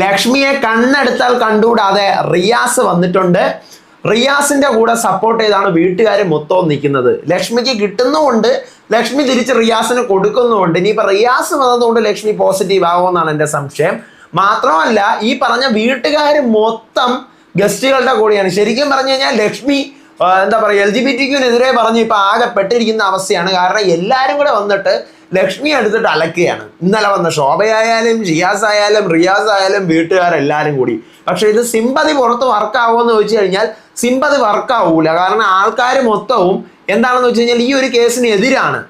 ലക്ഷ്മിയെ കണ്ണെടുത്താൽ കണ്ടുകൂടാതെ റിയാസ് വന്നിട്ടുണ്ട്. റിയാസിന്റെ കൂടെ സപ്പോർട്ട് ചെയ്താണ് വീട്ടുകാർ മൊത്തവും നിൽക്കുന്നത്. ലക്ഷ്മിക്ക് കിട്ടുന്നുമുണ്ട്. ലക്ഷ്മി തിരിച്ച് റിയാസിന് കൊടുക്കുന്നുമുണ്ട്. ഇനിയിപ്പോൾ റിയാസ് വന്നതുകൊണ്ട് ലക്ഷ്മി പോസിറ്റീവ് ആവുമെന്നാണ് എന്റെ സംശയം. മാത്രമല്ല ഈ പറഞ്ഞ വീട്ടുകാർ മൊത്തം ഗസ്റ്റുകളുടെ കൂടെയാണ്. ശരിക്കും പറഞ്ഞു കഴിഞ്ഞാൽ ലക്ഷ്മി എന്താ പറയുക എൽ ജി ബി ടിക്കുവിനെതിരെ പറഞ്ഞ് ഇപ്പോൾ ആകെ പെട്ടിരിക്കുന്ന അവസ്ഥയാണ്. കാരണം എല്ലാവരും കൂടെ വന്നിട്ട് ലക്ഷ്മി എടുത്തിട്ട് അലക്കുകയാണ്. ഇന്നലെ വന്ന ശോഭയായാലും ഷിയാസ് ആയാലും റിയാസ് ആയാലും വീട്ടുകാരെല്ലാവരും കൂടി. പക്ഷെ ഇത് സിമ്പതി പുറത്ത് വർക്കാവോ എന്ന് ചോദിച്ചു കഴിഞ്ഞാൽ സിമ്പതി വർക്കാവൂല. കാരണം ആൾക്കാർ മൊത്തവും എന്താണെന്ന് വെച്ച് കഴിഞ്ഞാൽ ഈ ഒരു കേസിന് എതിരാണ്.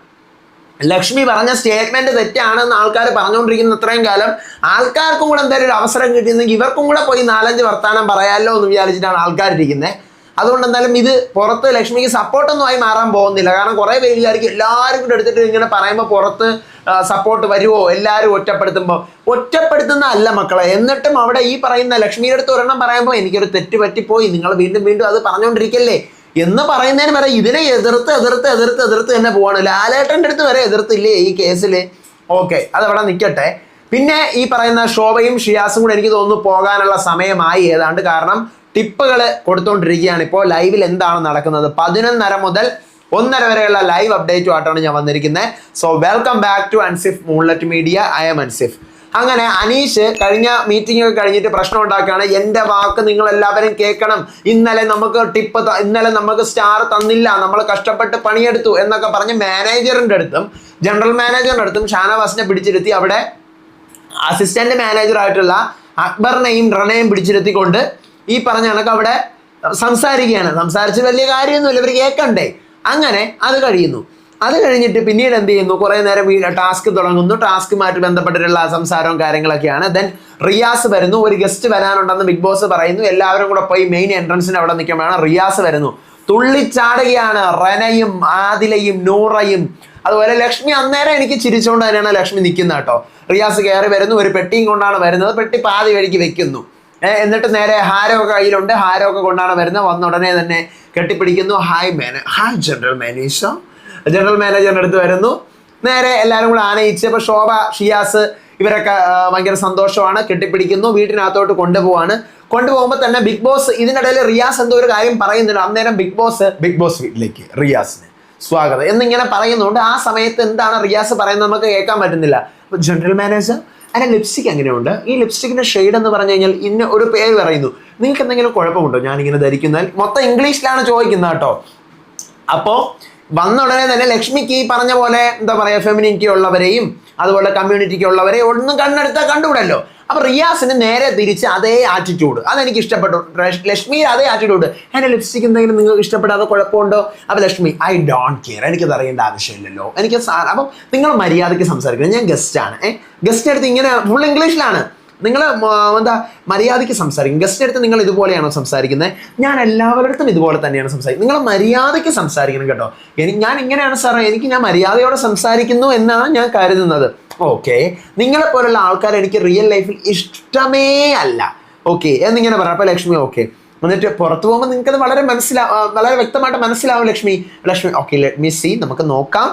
ലക്ഷ്മി പറഞ്ഞ സ്റ്റേറ്റ്മെന്റ് തെറ്റാണെന്ന് ആൾക്കാർ പറഞ്ഞുകൊണ്ടിരിക്കുന്ന അത്രയും കാലം ആൾക്കാർക്കും കൂടെ എന്തായാലും ഒരു അവസരം കിട്ടിയിരുന്നെങ്കിൽ ഇവർക്കും കൂടെ പോയി നാലഞ്ച് വർത്താനം പറയാമല്ലോ എന്ന് വിചാരിച്ചിട്ടാണ് ആൾക്കാരിരിക്കുന്നത് അതുകൊണ്ട് എന്തായാലും ഇത് പുറത്ത് ലക്ഷ്മിക്ക് സപ്പോർട്ടൊന്നും ആയി മാറാൻ പോകുന്നില്ല. കാരണം കുറേ പേര് വിചാരിക്കും എല്ലാവരും കൂടെ എടുത്തിട്ട് ഇങ്ങനെ പറയുമ്പോൾ പുറത്ത് സപ്പോർട്ട് വരുമോ എല്ലാവരും ഒറ്റപ്പെടുത്തുമ്പോൾ ഒറ്റപ്പെടുത്തുന്ന അല്ല മക്കളെ. എന്നിട്ടും അവിടെ ഈ പറയുന്ന ലക്ഷ്മിയുടെ അടുത്ത് ഒരെണ്ണം പറയുമ്പോൾ എനിക്കൊരു തെറ്റ് പറ്റിപ്പോയി. നിങ്ങൾ വീണ്ടും വീണ്ടും അത് പറഞ്ഞുകൊണ്ടിരിക്കല്ലേ എന്ന് പറയുന്നതിന് വരെ ഇതിനെ എതിർത്ത് എതിർത്ത് എതിർത്ത് എതിർത്ത് തന്നെ പോവാണ്. ലാലേട്ടന്റെ അടുത്ത് വരെ എതിർത്തില്ലേ ഈ കേസിൽ ഓക്കെ അതവിടെ നിൽക്കട്ടെ പിന്നെ ഈ പറയുന്ന ശോഭയും ഷിയാസും കൂടെ എനിക്ക് തോന്നുന്നു പോകാനുള്ള സമയമായി ഏതാണ്ട് കാരണം ടിപ്പുകൾ കൊടുത്തുകൊണ്ടിരിക്കുകയാണ് ഇപ്പോൾ ലൈവിൽ എന്താണ് നടക്കുന്നത്? പതിനൊന്നര മുതൽ ഒന്നര വരെയുള്ള ലൈവ് അപ്ഡേറ്റുമായിട്ടാണ് ഞാൻ വന്നിരിക്കുന്നത്. So welcome back to Ansif Moonlet media I am Ansif അങ്ങനെ അനീഷ് കഴിഞ്ഞ മീറ്റിംഗ് ഒക്കെ കഴിഞ്ഞിട്ട് പ്രശ്നം ഉണ്ടാക്കുകയാണ്. എന്റെ വാക്ക് നിങ്ങൾ എല്ലാവരും കേൾക്കണം. ഇന്നലെ നമുക്ക് ടിപ്പ് ഇന്നലെ നമുക്ക് സ്റ്റാർ തന്നില്ല. നമ്മൾ കഷ്ടപ്പെട്ട് പണിയെടുത്തു എന്നൊക്കെ പറഞ്ഞ് മാനേജറിന്റെ അടുത്തും ജനറൽ മാനേജറിന്റെ അടുത്തും ഷാനവാസിനെ പിടിച്ചിരുത്തി. അവിടെ അസിസ്റ്റന്റ് മാനേജർ ആയിട്ടുള്ള അക്ബറിനെയും റണയും പിടിച്ചിരുത്തിക്കൊണ്ട് ഈ പറഞ്ഞ കണക്ക് അവിടെ സംസാരിക്കുകയാണ്. സംസാരിച്ച് വലിയ കാര്യമൊന്നുമില്ല. ഇവർ കേൾക്കണ്ടേ? അങ്ങനെ അത് കഴിയുന്നു. അത് കഴിഞ്ഞിട്ട് പിന്നീട് എന്ത് ചെയ്യുന്നു? കുറേ നേരം ഈ ടാസ്ക് തുടങ്ങുന്നു. ടാസ്കുമായിട്ട് ബന്ധപ്പെട്ടിട്ടുള്ള സംസാരവും കാര്യങ്ങളൊക്കെയാണ്. ദെൻ റിയാസ് വരുന്നു. ഒരു ഗസ്റ്റ് വരാനുണ്ടെന്ന് ബിഗ് ബോസ് പറയുന്നു. എല്ലാവരും കൂടെ പോയി മെയിൻ എൻട്രൻസിന് അവിടെ നിൽക്കുമ്പോഴാണ് റിയാസ് വരുന്നു. തുള്ളിച്ചാടുകയാണ്. റനയും ആദിലയും നൂറയും. അതുപോലെ ലക്ഷ്മി അന്നേരം എനിക്ക് ചിരിച്ചുകൊണ്ട് തന്നെയാണ് ലക്ഷ്മി നിൽക്കുന്നത് കേട്ടോ. റിയാസ് കയറി വരുന്നു ഒരു പെട്ടിയും കൊണ്ടാണ് വരുന്നത്. പെട്ടി പാതി വഴിക്ക് വെക്കുന്നു. എന്നിട്ട് നേരെ ഹാരമൊക്കെ കയ്യിലുണ്ട്. ഹാരമൊക്കെ കൊണ്ടാണ് വരുന്നത്. വന്ന ഉടനെ തന്നെ കെട്ടിപ്പിടിക്കുന്നു. ഹായ് മാന ഹായ് ജനറൽ മാനേജർ ജനറൽ മാനേജറിന്റെ അടുത്ത് വരുന്നു. നേരെ എല്ലാവരും കൂടെ ആനയിച്ച് അപ്പോൾ ശോഭ ഷിയാസ് ഇവരൊക്കെ ഭയങ്കര സന്തോഷമാണ് കെട്ടിപ്പിടിക്കുന്നു വീട്ടിനകത്തോട്ട് കൊണ്ടുപോവാണ്. കൊണ്ടുപോകുമ്പോൾ തന്നെ ബിഗ് ബോസ് ഇതിനിടയിൽ റിയാസ് എന്തോ ഒരു കാര്യം പറയുന്നുണ്ട്. അന്നേരം ബിഗ് ബോസ് ബിഗ് ബോസ് വീട്ടിലേക്ക് റിയാസിന് സ്വാഗതം. എന്നിങ്ങനെ പറയുന്നുണ്ട്. ആ സമയത്ത് എന്താണ് റിയാസ് പറയുന്നത് നമുക്ക് കേൾക്കാൻ പറ്റുന്നില്ല. അപ്പോൾ ജനറൽ മാനേജർ അതിന്റെ ലിപ്സ്റ്റിക് എങ്ങനെയുണ്ട്? ഈ ലിപ്സ്റ്റിക്കിന്റെ ഷെയ്ഡ് എന്ന് പറഞ്ഞു കഴിഞ്ഞാൽ ഇന്ന ഒരു പേര് പറയുന്നു. നിങ്ങൾക്ക് എന്തെങ്കിലും കുഴപ്പമുണ്ടോ? ഞാനിങ്ങനെ ധരിക്കുന്നാൽ മൊത്തം ഇംഗ്ലീഷിലാണ് ചോദിക്കുന്നത് കേട്ടോ. അപ്പോൾ വന്ന ഉടനെ തന്നെ ലക്ഷ്മിക്ക് ഈ പറഞ്ഞ പോലെ എന്താ പറയുക ഫെമിനിറ്റി ഉള്ളവരെയും അതുപോലെ കമ്മ്യൂണിറ്റിക്ക് ഉള്ളവരെയും ഒന്നും കണ്ണെടുത്താൽ കണ്ടുകൂടല്ലോ. അപ്പൊ റിയാസിന് നേരെ തിരിച്ച് അതേ ആറ്റിറ്റ്യൂഡ് അതെനിക്ക് ഇഷ്ടപ്പെട്ടു. ലക്ഷ്മിയിൽ ലക്ഷ്മി അതേ ആറ്റിറ്റ്യൂഡ് എന്റെ ലിപ്സ്റ്റിക് എന്തെങ്കിലും നിങ്ങൾക്ക് ഇഷ്ടപ്പെടാതെ കുഴപ്പമുണ്ടോ? അപ്പൊ ലക്ഷ്മി ഐ ഡോണ്ട് കെയർ. എനിക്ക് അറിയേണ്ട ആവശ്യമില്ലല്ലോ. എനിക്ക് അപ്പം നിങ്ങൾ മര്യാദയ്ക്ക് സംസാരിക്കണം. ഞാൻ ഗസ്റ്റാണ് ഏഹ് ഗസ്റ്റ് അടുത്ത് ഇങ്ങനെ ഫുൾ ഇംഗ്ലീഷിലാണ് നിങ്ങൾ എന്താ മര്യാദയ്ക്ക് സംസാരിക്കും. ഗസ്റ്റിന്റെ അടുത്ത് നിങ്ങൾ ഇതുപോലെയാണോ സംസാരിക്കുന്നത്? ഞാൻ എല്ലാവരുടെ അടുത്തും ഇതുപോലെ തന്നെയാണ് സംസാരിക്കുന്നത്. നിങ്ങൾ മര്യാദയ്ക്ക് സംസാരിക്കണം കേട്ടോ. എനിക്ക് ഞാൻ ഇങ്ങനെയാണ് സാറേ എനിക്ക് ഞാൻ മര്യാദയോടെ സംസാരിക്കുന്നു എന്നാണ് ഞാൻ കരുതുന്നത്. ഓക്കെ നിങ്ങളെ പോലുള്ള ആൾക്കാർ എനിക്ക് റിയൽ ലൈഫിൽ ഇഷ്ടമേ അല്ല. ഓക്കെ എന്നിങ്ങനെ പറയാം അപ്പോൾ ലക്ഷ്മി ഓക്കെ എന്നിട്ട് പുറത്തു പോകുമ്പോൾ നിങ്ങൾക്കത് വളരെ മനസ്സിലാവും വളരെ വ്യക്തമായിട്ട് മനസ്സിലാവും Lakshmi. Lakshmi okay let me see നമുക്ക് നോക്കാം.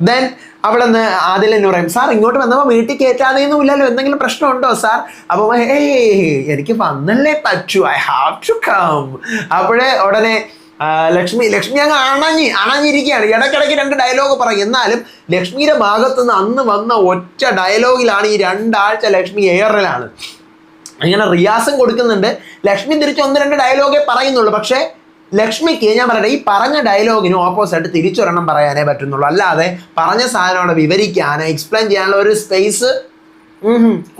ദെൻ അവിടെ നിന്ന് ആദ്യം എന്ന് പറയും സാർ ഇങ്ങോട്ട് വന്നപ്പോൾ വീട്ടിൽ കയറ്റാതെയൊന്നും ഇല്ലല്ലോ എന്തെങ്കിലും പ്രശ്നമുണ്ടോ സാർ? അപ്പോൾ എനിക്ക് വന്നല്ലേ പറ്റൂ ഐ ഹാവ് ടു കം അപ്പോഴേ ഉടനെ ലക്ഷ്മി ലക്ഷ്മി അങ്ങ് അണഞ്ഞി അണഞ്ഞിരിക്കുകയാണ്. ഇടയ്ക്കിടയ്ക്ക് രണ്ട് ഡയലോഗ് പറയും. എന്നാലും ലക്ഷ്മിയുടെ ഭാഗത്തു നിന്ന് അന്ന് വന്ന ഒറ്റ ഡയലോഗിലാണ് ഈ രണ്ടാഴ്ച ലക്ഷ്മി എയറിലാണ് അങ്ങനെ റിയാസും കൊടുക്കുന്നുണ്ട്. ലക്ഷ്മി തിരിച്ച് ഒന്ന് രണ്ട് ഡയലോഗേ പറയുന്നുള്ളൂ. പക്ഷേ ലക്ഷ്മിക്ക് ഞാൻ പറയട്ടെ ഈ പറഞ്ഞ ഡയലോഗിന് ഓപ്പോസിറ്റ് തിരിച്ചൊരെണ്ണം പറയാനേ പറ്റുന്നുള്ളൂ. അല്ലാതെ പറഞ്ഞ സാധനങ്ങളെ വിവരിക്കാൻ എക്സ്പ്ലെയിൻ ചെയ്യാനുള്ള ഒരു സ്പേസ്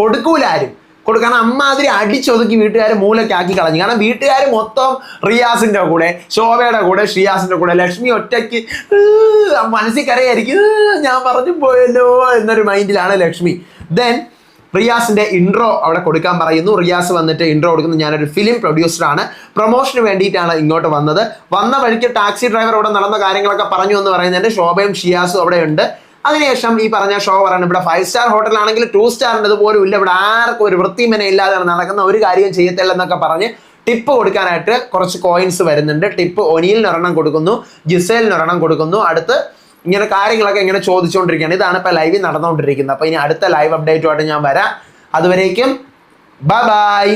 കൊടുക്കൂല ആരും. കൊടുക്കാൻ അമ്മാതിരി അടിച്ചൊതുക്കി വീട്ടുകാർ മൂലക്കാക്കി കളഞ്ഞു. കാരണം വീട്ടുകാർ മൊത്തം റിയാസിന്റെ കൂടെ ശോഭയുടെ കൂടെ ഷിയാസിന്റെ കൂടെ ലക്ഷ്മി ഒറ്റയ്ക്ക് മനസ്സിൽ കരയായിരിക്കും. ഞാൻ പറഞ്ഞു പോയല്ലോ എന്നൊരു മൈൻഡിലാണ് ലക്ഷ്മി. ദെൻ റിയാസിന്റെ ഇൻട്രോ അവിടെ കൊടുക്കാൻ പറയുന്നു. റിയാസ് വന്നിട്ട് ഇൻട്രോ കൊടുക്കുന്നു. ഞാനൊരു ഫിലിം പ്രൊഡ്യൂസറാണ് പ്രൊമോഷന് വേണ്ടിയിട്ടാണ് ഇങ്ങോട്ട് വന്നത്. വന്ന വഴിക്ക് ടാക്സി ഡ്രൈവർ അവിടെ നടന്ന കാര്യങ്ങളൊക്കെ പറഞ്ഞു എന്ന് പറയുന്നതിന്റെ ശോഭയും ഷിയാസും അവിടെ ഉണ്ട്. അതിനുശേഷം ഈ പറഞ്ഞ ഷോ പറയുന്നത് ഇവിടെ ഫൈവ് സ്റ്റാർ ഹോട്ടലാണെങ്കിൽ ടു സ്റ്റാറിന്റെ പോലും ഇല്ല. ഇവിടെ ആർക്കും ഒരു വൃത്തിമന ഇല്ലാതെ നടക്കുന്ന ഒരു കാര്യം ചെയ്യത്തില്ല എന്നൊക്കെ പറഞ്ഞ് ടിപ്പ് കൊടുക്കാനായിട്ട് കുറച്ച് കോയിൻസ് വരുന്നുണ്ട്. ടിപ്പ് ഒനിയിലിന് ഒരെണ്ണം കൊടുക്കുന്നു. ജിസേലിന് ഒരെണ്ണം കൊടുക്കുന്നു. അടുത്ത് ഇങ്ങനെ കാര്യങ്ങളൊക്കെ ഇങ്ങനെ ചോദിച്ചുകൊണ്ടിരിക്കുകയാണ് ഇതാണ് ഇപ്പോൾ ലൈവിൽ നടന്നുകൊണ്ടിരിക്കുന്നത്. അപ്പോൾ ഇനി അടുത്ത ലൈവ് അപ്ഡേറ്റുമായിട്ട് ഞാൻ വരാം. അതുവരേക്കും ബൈ ബൈ